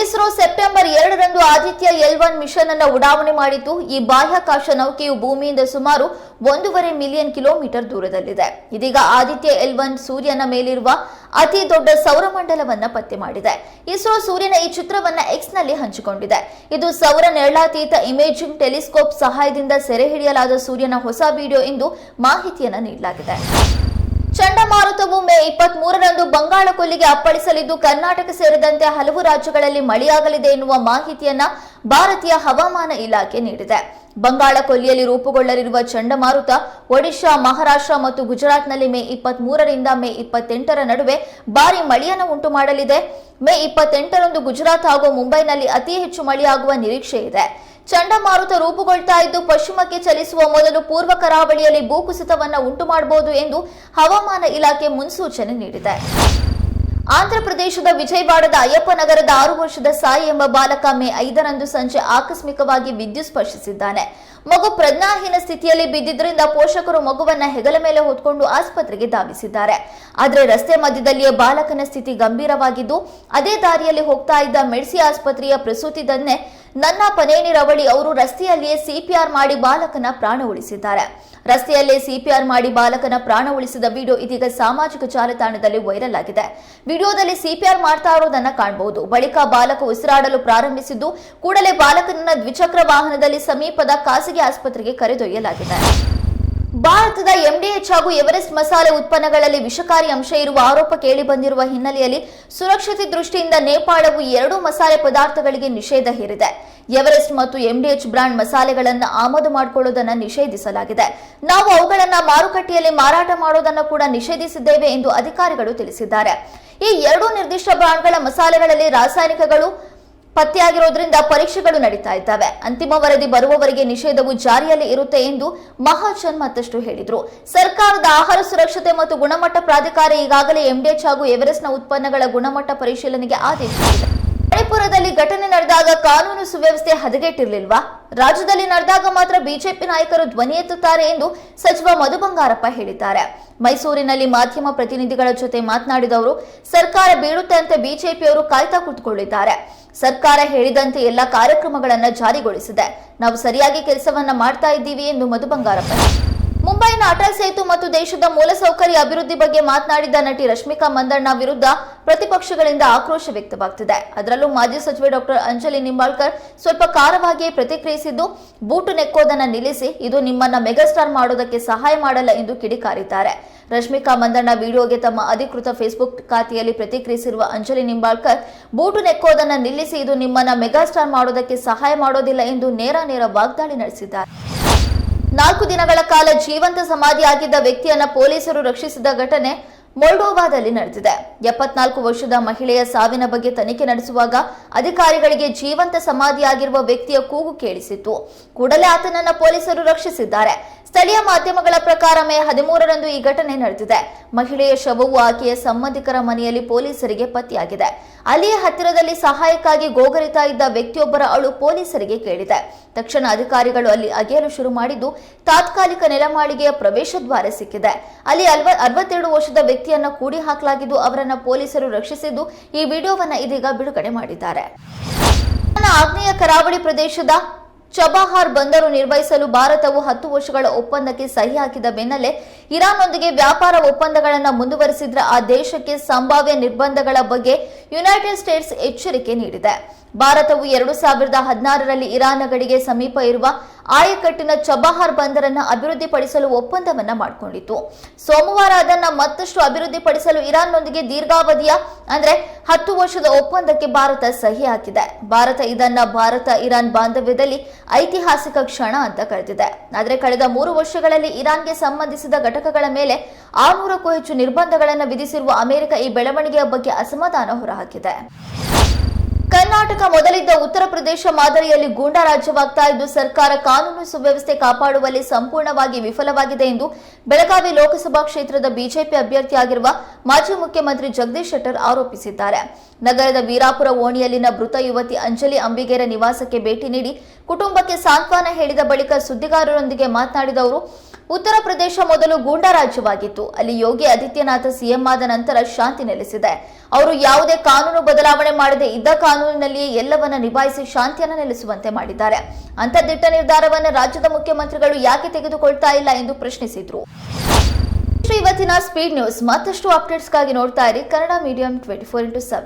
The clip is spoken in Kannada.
ಇಸ್ರೋ ಸೆಪ್ಟೆಂಬರ್ ಎರಡರಂದು ಆದಿತ್ಯ ಎಲ್ ಒನ್ ಮಿಷನ್ ಅನ್ನು ಉಡಾವಣೆ ಮಾಡಿದ್ದು, ಈ ಬಾಹ್ಯಾಕಾಶ ನೌಕೆಯು ಭೂಮಿಯಿಂದ ಸುಮಾರು ಒಂದೂವರೆ ಮಿಲಿಯನ್ ಕಿಲೋಮೀಟರ್ ದೂರದಲ್ಲಿದೆ. ಇದೀಗ ಆದಿತ್ಯ ಎಲ್ ಒನ್ ಸೂರ್ಯನ ಮೇಲಿರುವ ಅತಿ ದೊಡ್ಡ ಸೌರಮಂಡಲವನ್ನ ಪತ್ತೆ ಮಾಡಿದೆ. ಇಸ್ರೋ ಸೂರ್ಯನ ಈ ಚಿತ್ರವನ್ನ ಎಕ್ಸ್ನಲ್ಲಿ ಹಂಚಿಕೊಂಡಿದೆ. ಇದು ಸೌರ ನೆರಳಾತೀತ ಇಮೇಜಿಂಗ್ ಟೆಲಿಸ್ಕೋಪ್ ಸಹಾಯದಿಂದ ಸೆರೆ ಹಿಡಿಯಲಾದ ಸೂರ್ಯನ ಹೊಸ ವಿಡಿಯೋ ಎಂದು ಮಾಹಿತಿಯನ್ನು ನೀಡಲಾಗಿದೆ. ಚಂಡಮಾರುತವು ಮೇ ಇಪ್ಪತ್ತ್ ಮೂರರಂದು ಬಂಗಾಳಕೊಲ್ಲಿಗೆ ಅಪ್ಪಳಿಸಲಿದ್ದು ಕರ್ನಾಟಕ ಸೇರಿದಂತೆ ಹಲವು ರಾಜ್ಯಗಳಲ್ಲಿ ಮಳೆಯಾಗಲಿದೆ ಎನ್ನುವ ಮಾಹಿತಿಯನ್ನ ಭಾರತೀಯ ಹವಾಮಾನ ಇಲಾಖೆ ನೀಡಿದೆ. ಬಂಗಾಳ ಕೊಲ್ಲಿಯಲ್ಲಿ ರೂಪುಗೊಳ್ಳಲಿರುವ ಚಂಡಮಾರುತ ಒಡಿಶಾ, ಮಹಾರಾಷ್ಟ್ರ ಮತ್ತು ಗುಜರಾತ್ನಲ್ಲಿ ಮೇ ಇಪ್ಪತ್ತ್ ಮೂರರಿಂದ ಮೇ ಇಪ್ಪತ್ತೆಂಟರ ನಡುವೆ ಭಾರಿ ಮಳೆಯನ್ನು ಉಂಟು ಮಾಡಲಿದೆ ಮೇ ಇಪ್ಪತ್ತೆಂಟರಂದು ಗುಜರಾತ್ ಹಾಗೂ ಮುಂಬೈನಲ್ಲಿ ಅತಿ ಹೆಚ್ಚು ಮಳೆಯಾಗುವ ನಿರೀಕ್ಷೆ ಇದೆ ಚಂಡಮಾರುತ ರೂಪುಗೊಳ್ತಾ ಇದ್ದು ಪಶ್ಚಿಮಕ್ಕೆ ಚಲಿಸುವ ಮೊದಲು ಪೂರ್ವ ಕರಾವಳಿಯಲ್ಲಿ ಭೂಕುಸಿತವನ್ನು ಉಂಟು ಮಾಡಬಹುದು ಎಂದು ಹವಾಮಾನ ಇಲಾಖೆ ಮುನ್ಸೂಚನೆ ನೀಡಿದೆ. ಆಂಧ್ರಪ್ರದೇಶದ ವಿಜಯವಾಡದ ಅಯ್ಯಪ್ಪ ನಗರದ ಆರು ವರ್ಷದ ಸಾಯಿ ಎಂಬ ಬಾಲಕ ಮೇ ಐದರಂದು ಸಂಜೆ ಆಕಸ್ಮಿಕವಾಗಿ ವಿದ್ಯುತ್ ಸ್ಪರ್ಶಿಸಿದ್ದಾನೆ. ಮಗು ಪ್ರಜ್ಞಾಹೀನ ಸ್ಥಿತಿಯಲ್ಲಿ ಬಿದ್ದಿದ್ದರಿಂದ ಪೋಷಕರು ಮಗುವನ್ನ ಹೆಗಲ ಮೇಲೆ ಹೊತ್ಕೊಂಡು ಆಸ್ಪತ್ರೆಗೆ ಧಾವಿಸಿದ್ದಾರೆ. ಆದರೆ ರಸ್ತೆ ಮಧ್ಯದಲ್ಲಿಯೇ ಬಾಲಕನ ಸ್ಥಿತಿ ಗಂಭೀರವಾಗಿದ್ದು, ಅದೇ ದಾರಿಯಲ್ಲಿ ಹೋಗ್ತಾ ಇದ್ದ ಮೆಡ್ಸಿ ಆಸ್ಪತ್ರೆಯ ಪ್ರಸೂತಿ ನನ್ನ ಪನೇನಿ ರವಳಿ ಅವರು ರಸ್ತೆಯಲ್ಲಿಯೇ ಸಿಪಿಆರ್ ಮಾಡಿ ಬಾಲಕನ ಪ್ರಾಣ ಉಳಿಸಿದ್ದಾರೆ. ರಸ್ತೆಯಲ್ಲೇ ಸಿಪಿಆರ್ ಮಾಡಿ ಬಾಲಕನ ಪ್ರಾಣ ಉಳಿಸಿದ ವಿಡಿಯೋ ಇದೀಗ ಸಾಮಾಜಿಕ ಜಾಲತಾಣದಲ್ಲಿ ವೈರಲ್ ಆಗಿದೆ. ವಿಡಿಯೋದಲ್ಲಿ ಸಿಪಿಆರ್ ಮಾಡ್ತಾ ಇರೋದನ್ನ ಕಾಣಬಹುದು ಬಳಿಕ ಬಾಲಕ ಉಸಿರಾಡಲು ಪ್ರಾರಂಭಿಸಿದ್ದು, ಕೂಡಲೇ ಬಾಲಕನನ್ನ ದ್ವಿಚಕ್ರ ವಾಹನದಲ್ಲಿ ಸಮೀಪದ ಖಾಸಗಿ ಆಸ್ಪತ್ರೆಗೆ ಕರೆದೊಯ್ಯಲಾಗಿದೆ. ಭಾರತದ ಎಂಡಿಎಚ್ ಹಾಗೂ ಎವರೆಸ್ಟ್ ಮಸಾಲೆ ಉತ್ಪನ್ನಗಳಲ್ಲಿ ವಿಷಕಾರಿ ಅಂಶ ಇರುವ ಆರೋಪ ಕೇಳಿಬಂದಿರುವ ಹಿನ್ನೆಲೆಯಲ್ಲಿ ಸುರಕ್ಷತೆ ದೃಷ್ಟಿಯಿಂದ ನೇಪಾಳವು ಎರಡು ಮಸಾಲೆ ಪದಾರ್ಥಗಳಿಗೆ ನಿಷೇಧ ಹೇರಿದೆ. ಎವರೆಸ್ಟ್ ಮತ್ತು ಎಂಡಿಎಚ್ ಬ್ರಾಂಡ್ ಮಸಾಲೆಗಳನ್ನು ಆಮದು ಮಾಡಿಕೊಳ್ಳುವುದನ್ನು ನಿಷೇಧಿಸಲಾಗಿದೆ. ನಾವು ಅವುಗಳನ್ನು ಮಾರುಕಟ್ಟೆಯಲ್ಲಿ ಮಾರಾಟ ಮಾಡುವುದನ್ನು ಕೂಡ ನಿಷೇಧಿಸಿದ್ದೇವೆ ಎಂದು ಅಧಿಕಾರಿಗಳು ತಿಳಿಸಿದ್ದಾರೆ. ಈ ಎರಡು ನಿರ್ದಿಷ್ಟ ಬ್ರಾಂಡ್ಗಳ ಮಸಾಲೆಗಳಲ್ಲಿ ರಾಸಾಯನಿಕಗಳು ಪತ್ತೆಯಾಗಿರೋದ್ರಿಂದ ಪರೀಕ್ಷೆಗಳು ನಡೀತಾ ಇದ್ದಾವೆ. ಅಂತಿಮ ವರದಿ ಬರುವವರೆಗೆ ನಿಷೇಧವು ಜಾರಿಯಲ್ಲಿ ಇರುತ್ತೆ ಎಂದು ಮಹಾಜನ್ ಮತ್ತಷ್ಟು ಹೇಳಿದ್ರು. ಸರ್ಕಾರದ ಆಹಾರ ಸುರಕ್ಷತೆ ಮತ್ತು ಗುಣಮಟ್ಟ ಪ್ರಾಧಿಕಾರ ಈಗಾಗಲೇ ಎಂಡಿಎಚ್ ಹಾಗೂ ಎವರೆಸ್ಟ್ನ ಉತ್ಪನ್ನಗಳ ಗುಣಮಟ್ಟ ಪರಿಶೀಲನೆಗೆ ಆದೇಶಿಸಿದೆ. ಮಣಿಪುರದಲ್ಲಿ ಘಟನೆ ನಡೆದಾಗ ಕಾನೂನು ಸುವ್ಯವಸ್ಥೆ ಹದಗೆಟ್ಟಿರಲಿಲ್ವಾ? ರಾಜ್ಯದಲ್ಲಿ ನಡೆದಾಗ ಮಾತ್ರ ಬಿಜೆಪಿ ನಾಯಕರು ಧ್ವನಿ ಎತ್ತುತ್ತಾರೆ ಎಂದು ಸಚಿವ ಮಧು ಬಂಗಾರಪ್ಪ ಹೇಳಿದ್ದಾರೆ. ಮೈಸೂರಿನಲ್ಲಿ ಮಾಧ್ಯಮ ಪ್ರತಿನಿಧಿಗಳ ಜೊತೆ ಮಾತನಾಡಿದ ಅವರು ಸರ್ಕಾರ ಬೀಳುತ್ತೆ ಅಂತ ಬಿಜೆಪಿಯವರು ಕಾಯ್ತಾ ಕುಳಿತುಕೊಂಡಿದ್ದಾರೆ ಸರ್ಕಾರ ಹೇಳಿದಂತೆ ಎಲ್ಲ ಕಾರ್ಯಕ್ರಮಗಳನ್ನು ಜಾರಿಗೊಳಿಸಿದೆ. ನಾವು ಸರಿಯಾಗಿ ಕೆಲಸವನ್ನ ಮಾಡ್ತಾ ಇದ್ದೀವಿ ಎಂದು ಮಧು ಬಂಗಾರಪ್ಪ ಮುಂಬೈನ ಅಟಲ್ ಸೇತು ಮತ್ತು ದೇಶದ ಮೂಲಸೌಕರ್ಯ ಅಭಿವೃದ್ಧಿ ಬಗ್ಗೆ ಮಾತನಾಡಿದ ನಟಿ ರಶ್ಮಿಕಾ ಮಂದಣ್ಣ ವಿರುದ್ಧ ಪ್ರತಿಪಕ್ಷಗಳಿಂದ ಆಕ್ರೋಶ ವ್ಯಕ್ತವಾಗ್ತಿದೆ. ಅದರಲ್ಲೂ ಮಾಜಿ ಸಚಿವೆ ಡಾಕ್ಟರ್ ಅಂಜಲಿ ನಿಂಬಾಳ್ಕರ್ ಸ್ವಲ್ಪ ಕಾರವಾಗಿ ಪ್ರತಿಕ್ರಿಯಿಸಿದ್ದು, ಬೂಟು ನೆಕ್ಕೋದನ್ನ ನಿಲ್ಲಿಸಿ ಇದು ನಿಮ್ಮನ್ನ ಮೆಗಾಸ್ಟಾರ್ ಮಾಡೋದಕ್ಕೆ ಸಹಾಯ ಮಾಡಲ್ಲ ಎಂದು ಕಿಡಿಕಾರಿದ್ದಾರೆ. ರಶ್ಮಿಕಾ ಮಂದಣ್ಣ ವಿಡಿಯೋಗೆ ತಮ್ಮ ಅಧಿಕೃತ ಫೇಸ್ಬುಕ್ ಖಾತೆಯಲ್ಲಿ ಪ್ರತಿಕ್ರಿಯಿಸಿರುವ ಅಂಜಲಿ ನಿಂಬಾಳ್ಕರ್, ಬೂಟು ನೆಕ್ಕೋದನ್ನ ನಿಲ್ಲಿಸಿ ಇದು ನಿಮ್ಮನ್ನ ಮೆಗಾಸ್ಟಾರ್ ಮಾಡೋದಕ್ಕೆ ಸಹಾಯ ಮಾಡೋದಿಲ್ಲ ಎಂದು ನೇರ ನೇರ ವಾಗ್ದಾಳಿ ನಡೆಸಿದ್ದಾರೆ. ನಾಲ್ಕು ದಿನಗಳ ಕಾಲ ಜೀವಂತ ಸಮಾಧಿಯಾಗಿದ್ದ ವ್ಯಕ್ತಿಯನ್ನ ಪೊಲೀಸರು ರಕ್ಷಿಸಿದ ಘಟನೆ ಮೊಲ್ಡೋವಾದಲ್ಲಿ ನಡೆದಿದೆ. ಎಪ್ಪತ್ನಾಲ್ಕು ವರ್ಷದ ಮಹಿಳೆಯ ಸಾವಿನ ಬಗ್ಗೆ ತನಿಖೆ ನಡೆಸುವಾಗ ಅಧಿಕಾರಿಗಳಿಗೆ ಜೀವಂತ ಸಮಾಧಿಯಾಗಿರುವ ವ್ಯಕ್ತಿಯ ಕೂಗು ಕೇಳಿಸಿತ್ತು. ಕೂಡಲೇ ಆತನನ್ನ ಪೊಲೀಸರು ರಕ್ಷಿಸಿದ್ದಾರೆ. ಸ್ಥಳೀಯ ಮಾಧ್ಯಮಗಳ ಪ್ರಕಾರ ಮೇ ಹದಿಮೂರರಂದು ಈ ಘಟನೆ ನಡೆದಿದೆ. ಮಹಿಳೆಯ ಶವವು ಆಕೆಯ ಸಂಬಂಧಿಕರ ಮನೆಯಲ್ಲಿ ಪೊಲೀಸರಿಗೆ ಪತ್ತೆಯಾಗಿದೆ. ಅಲ್ಲಿಯ ಹತ್ತಿರದಲ್ಲಿ ಸಹಾಯಕ್ಕಾಗಿ ಗೋಗರಿತಾ ಇದ್ದ ವ್ಯಕ್ತಿಯೊಬ್ಬರ ಅಳು ಪೊಲೀಸರಿಗೆ ಕೇಳಿದೆ. ತಕ್ಷಣ ಅಧಿಕಾರಿಗಳು ಅಲ್ಲಿ ಅಗೆಯಲು ಶುರು ಮಾಡಿದ್ದು, ತಾತ್ಕಾಲಿಕ ನೆಲಮಾಳಿಗೆಯ ಪ್ರವೇಶ ದ್ವಾರ ಸಿಕ್ಕಿದೆ. ಅಲ್ಲಿ ಅರವತ್ತೆರಡು ವರ್ಷದ ವ್ಯಕ್ತಿಯನ್ನ ಕೂಡಿ ಹಾಕಲಾಗಿದ್ದು ಅವರನ್ನ ಪೊಲೀಸರು ರಕ್ಷಿಸಿದ್ದು ಈ ವಿಡಿಯೋವನ್ನ ಇದೀಗ ಬಿಡುಗಡೆ ಮಾಡಿದ್ದಾರೆ. ಆಗ್ನೇಯ ಕರಾವಳಿ ಪ್ರದೇಶದ ಚಬಹಾರ್ ಬಂದರು ನಿರ್ವಹಿಸಲು ಭಾರತವು ಹತ್ತು ವರ್ಷಗಳ ಒಪ್ಪಂದಕ್ಕೆ ಸಹಿ ಹಾಕಿದ ಬೆನ್ನಲ್ಲೇ ಇರಾನ್ನೊಂದಿಗೆ ವ್ಯಾಪಾರ ಒಪ್ಪಂದಗಳನ್ನು ಮುಂದುವರೆಸಿದ್ರೆ ಆ ದೇಶಕ್ಕೆ ಸಂಭಾವ್ಯ ನಿರ್ಬಂಧಗಳ ಬಗ್ಗೆ ಯುನೈಟೆಡ್ ಸ್ಟೇಟ್ಸ್ ಎಚ್ಚರಿಕೆ ನೀಡಿದೆ. ಭಾರತವು ಎರಡು ಸಾವಿರದ ಹದಿನಾರರಲ್ಲಿ ಇರಾನ್ ಗಡಿಗೆ ಸಮೀಪ ಇರುವ ಆಯಕಟ್ಟಿನ ಚಬಹಾರ್ ಬಂದರನ್ನು ಅಭಿವೃದ್ಧಿಪಡಿಸಲು ಒಪ್ಪಂದವನ್ನ ಮಾಡಿಕೊಂಡಿತ್ತು. ಸೋಮವಾರ ಅದನ್ನು ಮತ್ತಷ್ಟು ಅಭಿವೃದ್ಧಿಪಡಿಸಲು ಇರಾನ್ನೊಂದಿಗೆ ದೀರ್ಘಾವಧಿಯ, ಅಂದ್ರೆ ಹತ್ತು ವರ್ಷದ ಒಪ್ಪಂದಕ್ಕೆ ಭಾರತ ಸಹಿ ಹಾಕಿದೆ. ಭಾರತ ಇದನ್ನ ಭಾರತ ಇರಾನ್ ಬಾಂಧವ್ಯದಲ್ಲಿ ಐತಿಹಾಸಿಕ ಕ್ಷಣ ಅಂತ ಕರೆದಿದೆ. ಆದರೆ ಕಳೆದ ಮೂರು ವರ್ಷಗಳಲ್ಲಿ ಇರಾನ್ಗೆ ಸಂಬಂಧಿಸಿದ ಘಟಕಗಳ ಮೇಲೆ ಆರ್ನೂರಕ್ಕೂ ಹೆಚ್ಚು ನಿರ್ಬಂಧಗಳನ್ನು ವಿಧಿಸಿರುವ ಅಮೆರಿಕ ಈ ಬೆಳವಣಿಗೆಯ ಬಗ್ಗೆ ಅಸಮಾಧಾನ ಹೊರಹಾಕಿದೆ ಕರ್ನಾಟಕ ಮೊದಲಿದ್ದ ಉತ್ತರ ಪ್ರದೇಶ ಮಾದರಿಯಲ್ಲಿ ಗೂಂಡಾ ರಾಜ್ಯವಾಗ್ತಾ ಇದ್ದು, ಸರ್ಕಾರ ಕಾನೂನು ಸುವ್ಯವಸ್ಥೆ ಕಾಪಾಡುವಲ್ಲಿ ಸಂಪೂರ್ಣವಾಗಿ ವಿಫಲವಾಗಿದೆ ಎಂದು ಬೆಳಗಾವಿ ಲೋಕಸಭಾ ಕ್ಷೇತ್ರದ ಬಿಜೆಪಿ ಅಭ್ಯರ್ಥಿಯಾಗಿರುವ ಮಾಜಿ ಮುಖ್ಯಮಂತ್ರಿ ಜಗದೀಶ್ ಶೆಟ್ಟರ್ ಆರೋಪಿಸಿದ್ದಾರೆ. ನಗರದ ವೀರಾಪುರ ಓಣಿಯಲ್ಲಿನ ಮೃತ ಯುವತಿ ಅಂಜಲಿ ಅಂಬಿಗೇರ ನಿವಾಸಕ್ಕೆ ಭೇಟಿ ನೀಡಿ ಕುಟುಂಬಕ್ಕೆ ಸಾಂತ್ವನ ಹೇಳಿದ ಬಳಿಕ ಸುದ್ದಿಗಾರರೊಂದಿಗೆ ಮಾತನಾಡಿದ ಅವರು, ಉತ್ತರ ಪ್ರದೇಶ ಮೊದಲು ಗೂಂಡಾ ರಾಜ್ಯವಾಗಿತ್ತು. ಅಲ್ಲಿ ಯೋಗಿ ಆದಿತ್ಯನಾಥ ಸಿಎಂ ಆದ ನಂತರ ಶಾಂತಿ ನೆಲೆಸಿದೆ. ಅವರು ಯಾವುದೇ ಕಾನೂನು ಬದಲಾವಣೆ ಮಾಡದೆ ಇದ್ದ ಕಾನೂನಿನಲ್ಲಿಯೇ ಎಲ್ಲವನ್ನ ನಿಭಾಯಿಸಿ ಶಾಂತಿಯನ್ನು ನೆಲೆಸುವಂತೆ ಮಾಡಿದ್ದಾರೆ. ಅಂತ ದಿಟ್ಟ ನಿರ್ಧಾರವನ್ನು ರಾಜ್ಯದ ಮುಖ್ಯಮಂತ್ರಿಗಳು ಯಾಕೆ ತೆಗೆದುಕೊಳ್ತಾ ಇಲ್ಲ ಎಂದು ಪ್ರಶ್ನಿಸಿದ್ರು. ಇವತ್ತಿನ ಸ್ಪೀಡ್ ನ್ಯೂಸ್ ಮತ್ತಷ್ಟು ಅಪ್ಡೇಟ್ಸ್ಗಾಗಿ ನೋಡ್ತಾ ಇರಿ Kannada medium twenty four into seven